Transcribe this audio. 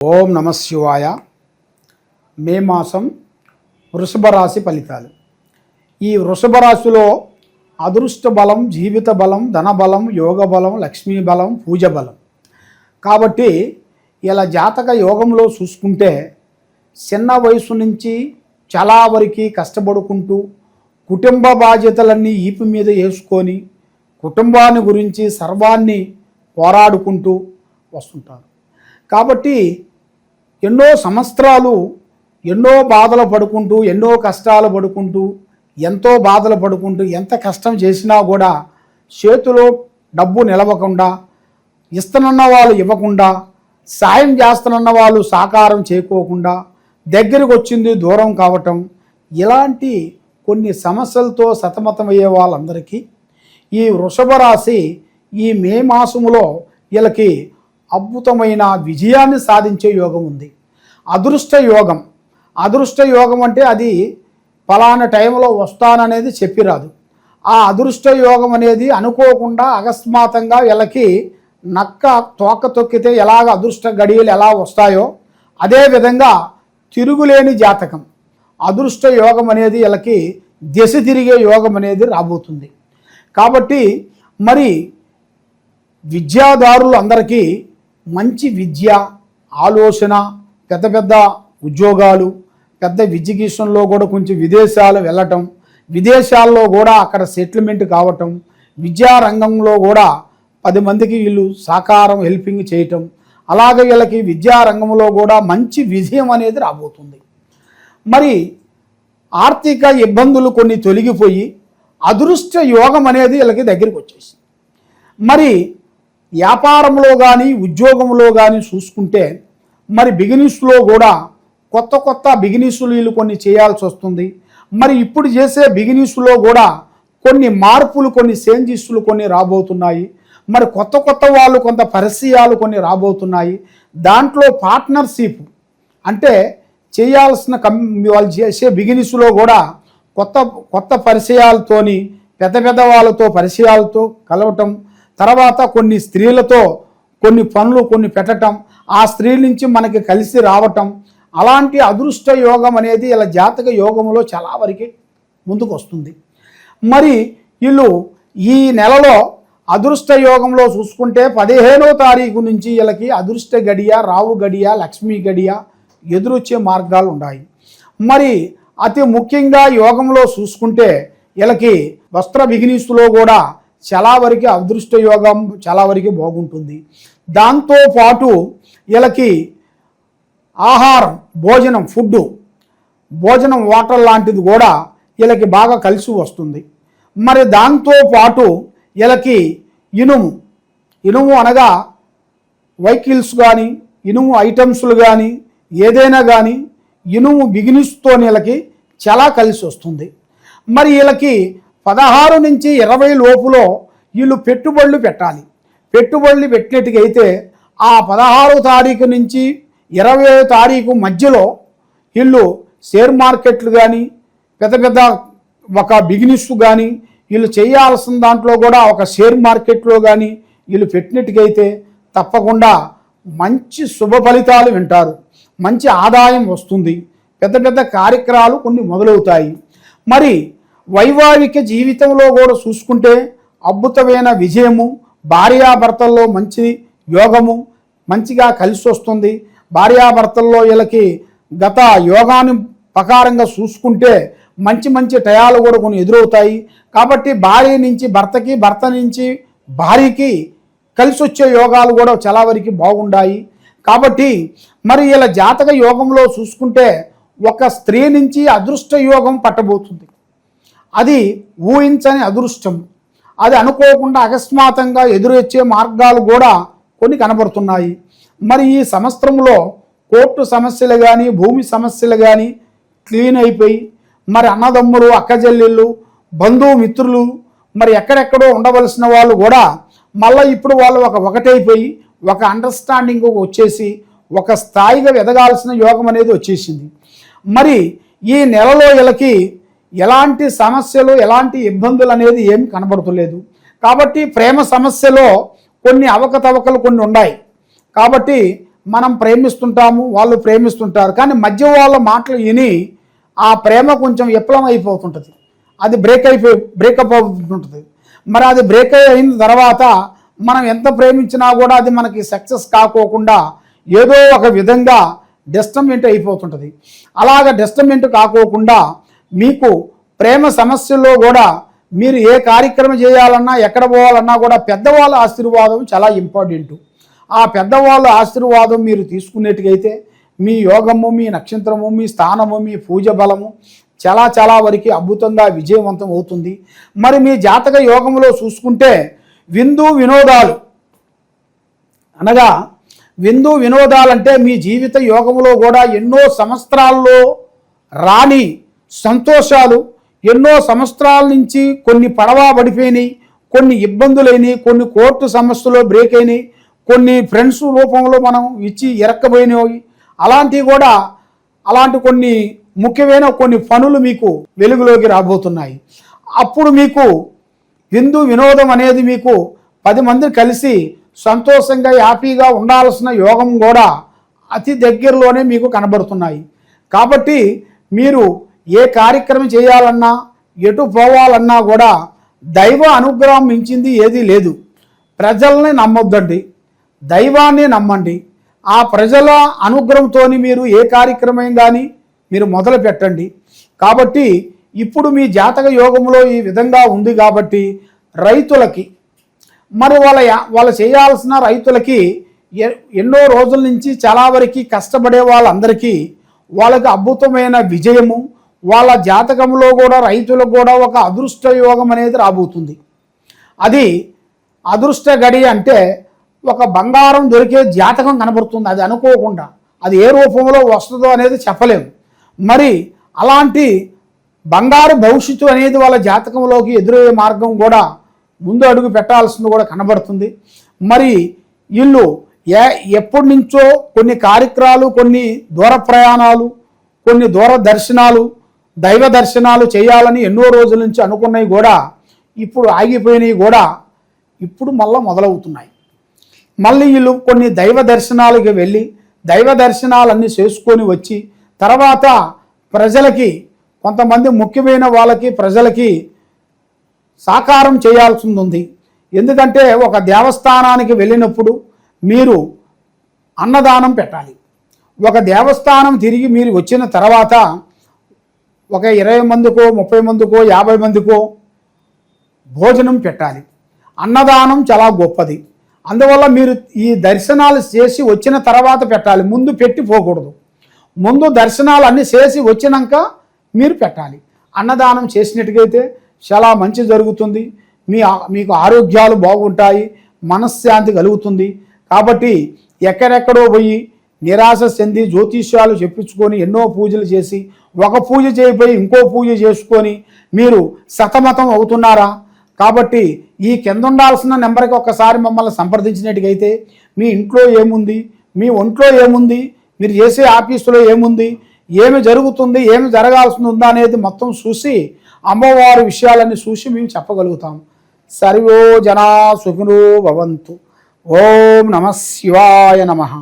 ఓం నమ శివాయ. మే మాసం వృషభ రాశి ఫలితాలు. ఈ వృషభ రాశిలో అదృష్ట బలం జీవిత బలం ధన బలం యోగ బలం లక్ష్మీ బలం పూజ బలం. కాబట్టి ఇలా జాతక యోగంలో చూసుకుంటే చిన్న వయసు నుంచి చాలా వరకు కష్టపడుకుంటూ కుటుంబ బాధ్యతలన్నీ ఈపు మీద వేసుకొని కుటుంబాన్ని గురించి సర్వాన్ని పోరాడుకుంటూ వస్తుంటారు. కాబట్టి ఎన్నో సంవత్సరాలు ఎన్నో బాధలు పడుకుంటూ ఎన్నో కష్టాలు పడుకుంటూ ఎంతో బాధలు పడుకుంటూ ఎంత కష్టం చేసినా కూడా చేతిలో డబ్బు నిలవకుండా ఇస్తనున్న వాళ్ళు ఇవ్వకుండా సాయం చేస్తానన్న వాళ్ళు సాకారం చేయకోకుండా దగ్గరికి వచ్చింది దూరం కావటం ఇలాంటి కొన్ని సమస్యలతో సతమతమయ్యే వాళ్ళందరికీ ఈ వృషభ రాశి ఈ మే మాసములో వీళ్ళకి అద్భుతమైన విజయాన్ని సాధించే యోగం ఉంది. అదృష్ట యోగం. అదృష్ట యోగం అంటే అది ఫలానా టైంలో వస్తాననేది చెప్పిరాదు. ఆ అదృష్ట యోగం అనేది అనుకోకుండా అకస్మాత్తంగా వీళ్ళకి నక్క తోక తొక్కితే ఎలాగ అదృష్ట గడియలు ఎలా వస్తాయో అదే విధంగా తిరుగులేని జాతకం. అదృష్ట యోగం అనేది వీళ్ళకి దిశ తిరిగే యోగం అనేది రాబోతుంది. కాబట్టి మరి విద్యాదారులు అందరికీ మంచి విద్య ఆలోచన పెద్ద పెద్ద ఉద్యోగాలు పెద్ద విద్యగీషన్లో కూడా కొంచెం విదేశాలు వెళ్ళటం విదేశాల్లో కూడా అక్కడ సెటిల్మెంట్ కావటం విద్యారంగంలో కూడా పది మందికి వీళ్ళు సాకారం హెల్పింగ్ చేయటం అలాగే వీళ్ళకి విద్యారంగంలో కూడా మంచి విజయం అనేది రాబోతుంది. మరి ఆర్థిక ఇబ్బందులు కొన్ని తొలగిపోయి అదృష్ట యోగం అనేది వీళ్ళకి దగ్గరికి వచ్చేసింది. మరి వ్యాపారంలో కానీ ఉద్యోగంలో కానీ చూసుకుంటే మరి బిగినిస్లో కూడా కొత్త కొత్త బిగినెస్లు వీళ్ళు కొన్ని చేయాల్సి వస్తుంది. మరి ఇప్పుడు చేసే బిగినెస్లో కూడా కొన్ని మార్పులు కొన్ని చేంజెస్లు కొన్ని రాబోతున్నాయి. మరి కొత్త కొత్త వాళ్ళు కొంత పరిచయాలు కొన్ని రాబోతున్నాయి. దాంట్లో పార్ట్నర్షిప్ అంటే చేయాల్సిన కం వాళ్ళు చేసే బిగినెస్లో కూడా కొత్త కొత్త పరిచయాలతోని పెద్ద పెద్ద వాళ్ళతో పరిచయాలతో కలవటం తర్వాత కొన్ని స్త్రీలతో కొన్ని పనులు కొన్ని పెట్టటం ఆ స్త్రీల నుంచి మనకి కలిసి రావటం అలాంటి అదృష్ట యోగం అనేది ఇలా జాతక యోగంలో చాలా వరకు ముందుకు వస్తుంది మరి వీళ్ళు ఈ నెలలో అదృష్ట యోగంలో చూసుకుంటే పదిహేనో తారీఖు నుంచి వీళ్ళకి అదృష్ట గడియ రావు గడియ లక్ష్మీ గడియ ఎదురొచ్చే మార్గాలు ఉన్నాయి. మరి అతి ముఖ్యంగా యోగంలో చూసుకుంటే వీళ్ళకి వస్త్ర బిగినీసులో కూడా చాలా వరకు అదృష్ట యోగం చాలా వరకు బాగుంటుంది. దాంతోపాటు వీళ్ళకి ఆహారం భోజనం ఫుడ్ భోజనం వాటర్ లాంటిది కూడా వీళ్ళకి బాగా కలిసి వస్తుంది. మరి దాంతోపాటు వీళ్ళకి ఇనుము ఇనుము అనగా వెహికల్స్ కానీ ఇనుము ఐటమ్స్లు కానీ ఏదైనా కానీ ఇనుము బిగినిస్తో వీళ్ళకి చాలా కలిసి వస్తుంది. మరి వీళ్ళకి పదహారు నుంచి ఇరవై లోపులో వీళ్ళు పెట్టుబడులు పెట్టాలి. పెట్టుబడులు పెట్టినట్టుకైతే ఆ పదహారో తారీఖు నుంచి ఇరవై తారీఖు మధ్యలో వీళ్ళు షేర్ మార్కెట్లు కానీ పెద్ద పెద్ద ఒక బిజినెస్ కానీ వీళ్ళు చేయాల్సిన దాంట్లో కూడా ఒక షేర్ మార్కెట్లో కానీ వీళ్ళు పెట్టినట్టుకైతే తప్పకుండా మంచి శుభ ఫలితాలు వింటారు. మంచి ఆదాయం వస్తుంది. పెద్ద పెద్ద కార్యక్రమాలు కొన్ని మొదలవుతాయి. మరి వైవాహిక జీవితంలో కూడా చూసుకుంటే అద్భుతమైన విజయము భార్యాభర్తల్లో మంచి యోగము మంచిగా కలిసి వస్తుంది. భార్యాభర్తల్లో వీళ్ళకి గత యోగాను ప్రకారంగా చూసుకుంటే మంచి మంచి టయాలు కూడా కొన్ని ఎదురవుతాయి. కాబట్టి భార్య నుంచి భర్తకి భర్త నుంచి భార్యకి కలిసి వచ్చే యోగాలు కూడా చాలా వరకు బాగుండాయి. కాబట్టి మరి ఇలా జాతక యోగంలో చూసుకుంటే ఒక స్త్రీ నుంచి అదృష్ట యోగం పట్టబోతుంది. అది ఊహించని అదృష్టం. అది అనుకోకుండా అకస్మాత్తంగా ఎదురొచ్చే మార్గాలు కూడా కొన్ని కనబడుతున్నాయి. మరి ఈ సంవత్సరంలో కోర్టు సమస్యలు కానీ భూమి సమస్యలు కానీ క్లీన్ అయిపోయి మరి అన్నదమ్ములు అక్కజెల్లెళ్ళు బంధుమిత్రులు మరి ఎక్కడెక్కడో ఉండవలసిన వాళ్ళు కూడా మళ్ళీ ఇప్పుడు వాళ్ళు ఒక ఒకటైపోయి ఒక అండర్స్టాండింగ్ వచ్చేసి ఒక స్థాయిగా ఎదగాల్సిన యోగం అనేది వచ్చేసింది. మరి ఈ నెలలో వీళ్ళకి ఎలాంటి సమస్యలు ఎలాంటి ఇబ్బందులు అనేది ఏమి కనబడతలేదు. కాబట్టి ప్రేమ సమస్యలో కొన్ని అవకతవకలు కొన్ని ఉన్నాయి. కాబట్టి మనం ప్రేమిస్తుంటాము వాళ్ళు ప్రేమిస్తుంటారు. కానీ మధ్య వాళ్ళ మాటలు విని ఆ ప్రేమ కొంచెం విప్లవం అయిపోతుంటుంది అది బ్రేక్ అయిపోయి బ్రేకప్ అవుతుంటుంది. మరి అది బ్రేక్ అయిన తర్వాత మనం ఎంత ప్రేమించినా కూడా అది మనకి సక్సెస్ కాకోకుండా ఏదో ఒక విధంగా డిస్టర్మెంట్ అయిపోతుంటుంది. అలాగ డిస్టర్మెంట్ కాకోకుండా మీకు ప్రేమ సమస్యల్లో కూడా మీరు ఏ కార్యక్రమం చేయాలన్నా ఎక్కడ పోవాలన్నా కూడా పెద్దవాళ్ళ ఆశీర్వాదం చాలా ఇంపార్టెంట్. ఆ పెద్దవాళ్ళ ఆశీర్వాదం మీరు తీసుకునేట్టుగైతే మీ యోగము మీ నక్షత్రము మీ స్థానము మీ పూజ బలము చాలా చాలా వరకు అద్భుతంగా విజయవంతం అవుతుంది. మరి మీ జాతక యోగంలో చూసుకుంటే విందు వినోదాలు అనగా విందు వినోదాలంటే మీ జీవిత యోగంలో కూడా ఎన్నో సంవత్సరాల్లో రాని సంతోషాలు ఎన్నో సంవత్సరాల నుంచి కొన్ని పడవా పడిపోయినాయి కొన్ని ఇబ్బందులైనవి కొన్ని కోర్టు సమస్యలు బ్రేక్ అయినాయి కొన్ని ఫ్రెండ్స్ రూపంలో మనం ఇచ్చి ఎరక్కబోయినవి అలాంటివి కూడా అలాంటి కొన్ని ముఖ్యమైన కొన్ని పనులు మీకు వెలుగులోకి రాబోతున్నాయి. అప్పుడు మీకు హిందూ వినోదం అనేది మీకు పది మంది కలిసి సంతోషంగా హ్యాపీగా ఉండాల్సిన యోగం కూడా అతి దగ్గరలోనే మీకు కనబడుతున్నాయి. కాబట్టి మీరు ఏ కార్యక్రమం చేయాలన్నా ఎటు పోవాలన్నా కూడా దైవ అనుగ్రహం మించింది ఏదీ లేదు. ప్రజల్ని నమ్మొద్దండి. దైవాన్ని నమ్మండి. ఆ ప్రజల అనుగ్రహంతో మీరు ఏ కార్యక్రమం కానీ మీరు మొదలు పెట్టండి. కాబట్టి ఇప్పుడు మీ జాతక యోగంలో ఈ విధంగా ఉంది కాబట్టి రైతులకి మరి వాళ్ళ వాళ్ళు చేయాల్సిన రైతులకి ఎ- ఎన్నో రోజుల నుంచి చాలా వరకు కష్టపడే వాళ్ళందరికీ వాళ్ళకి అద్భుతమైన విజయము వాళ్ళ జాతకంలో కూడా రైతులకు కూడా ఒక అదృష్ట యోగం అనేది రాబోతుంది. అది అదృష్ట గడి అంటే ఒక బంగారం దొరికే జాతకం కనబడుతుంది. అది అనుకోకుండా అది ఏ రూపంలో వస్తుందో అనేది చెప్పలేము. మరి అలాంటి బంగారు భవిష్యత్తు అనేది వాళ్ళ జాతకంలోకి ఎదురయ్యే మార్గం కూడా ముందు అడుగు పెట్టాల్సింది కూడా కనబడుతుంది. మరి వీళ్ళు ఏ ఎప్పటి నుంచో కొన్ని కార్యక్రమాలు కొన్ని దూర ప్రయాణాలు కొన్ని దూర దర్శనాలు దైవ దర్శనాలు చేయాలని ఎన్నో రోజుల నుంచి అనుకున్నవి కూడా ఇప్పుడు ఆగిపోయినవి కూడా ఇప్పుడు మళ్ళీ మొదలవుతున్నాయి. మళ్ళీ వీళ్ళు కొన్ని దైవ దర్శనాలకి వెళ్ళి దైవ దర్శనాలన్నీ చేసుకొని వచ్చి తర్వాత ప్రజలకి కొంతమంది ముఖ్యమైన వాళ్ళకి ప్రజలకి సాకారం చేయాల్సి ఉంది ఎందుకంటే ఒక దేవస్థానానికి వెళ్ళినప్పుడు మీరు అన్నదానం పెట్టాలి. ఒక దేవస్థానం తిరిగి మీరు వచ్చిన తర్వాత ఒక ఇరవై మందికో ముప్పై మందికో యాభై మందికో భోజనం పెట్టాలి. అన్నదానం చాలా గొప్పది. అందువల్ల మీరు ఈ దర్శనాలు చేసి వచ్చిన తర్వాత పెట్టాలి. ముందు పెట్టి పోకూడదు. ముందు దర్శనాలు అన్నీ చేసి వచ్చినాక మీరు పెట్టాలి. అన్నదానం చేసినట్టుగైతే చాలా మంచి జరుగుతుంది. మీ మీకు ఆరోగ్యాలు బాగుంటాయి. మనశ్శాంతి కలుగుతుంది. కాబట్టి ఎక్కడెక్కడో పోయి నిరాశ చెంది జ్యోతిష్యాలు చెప్పించుకొని ఎన్నో పూజలు చేసి ఒక పూజ చేయబోయి ఇంకో పూజ చేసుకొని మీరు సతమతం అవుతున్నారా? కాబట్టి ఈ కింద ఉండాల్సిన నెంబర్కి ఒక్కసారి మమ్మల్ని సంప్రదించినట్టుగైతే మీ ఇంట్లో ఏముంది? మీ ఒంట్లో ఏముంది? మీరు చేసే ఆఫీసులో ఏముంది? ఏమి జరుగుతుంది? ఏమి జరగాల్సి ఉందా అనేది మొత్తం చూసి అమ్మవారి విషయాలన్నీ చూసి మేము చెప్పగలుగుతాం. సర్వో జనా సుఖినో భవంతు. ఓం నమ శివాయ నమః.